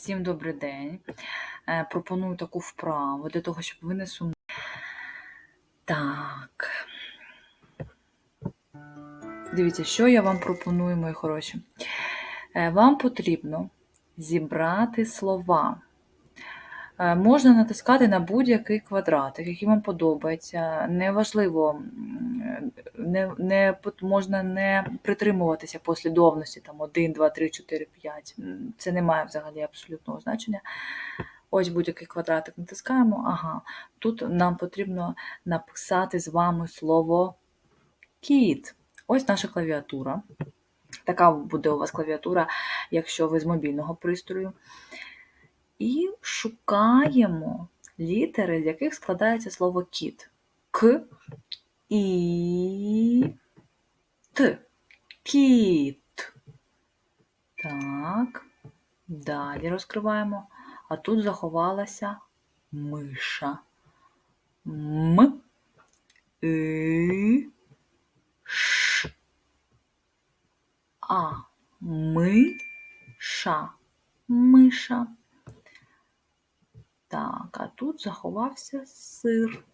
Всім добрий день. Е, Пропоную таку вправу для того, щоб ви не сумували. Так. Дивіться, що я вам пропоную, мої хороші. Е, Вам потрібно зібрати слова. Е, Можна натискати на будь-який квадратик, який вам подобається. Неважливо, не, не, можна не притримуватися послідовності там 1, 2, 3, 4, 5. Це не має взагалі абсолютного значення. Ось будь-який квадратик натискаємо. Ага, тут нам потрібно написати з вами слово кіт. Ось наша клавіатура. Така буде у вас клавіатура, якщо ви з мобільного пристрою. І шукаємо літери, з яких складається слово кіт. К, І, Т. Кіт. Так. Далі розкриваємо. А тут заховалася миша. М. И. Ш. А. Миша. Миша. Так, а тут заховався сир.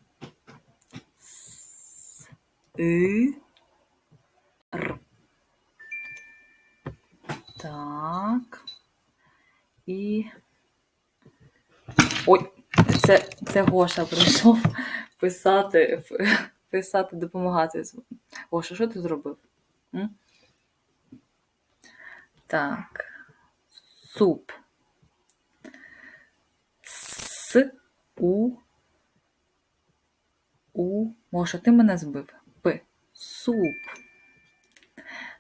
Р. Так. І. Ой, це, це Гоша прийшов писати, писати, допомагати. Гоша, що ти зробив? М? Так. Суп. С. У. У. Гоша, ти мене збив. Суп.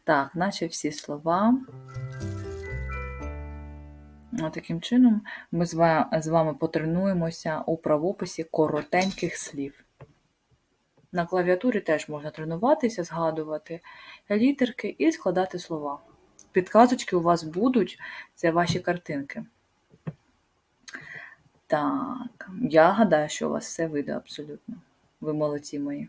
Так, наче всі слова. Таким чином ми з вами потренуємося у правописі коротеньких слів. На клавіатурі теж можна тренуватися, згадувати літерки і складати слова. Підказочки у вас будуть, це ваші картинки. Так, я гадаю, що у вас все вийде абсолютно. Ви молодці мої.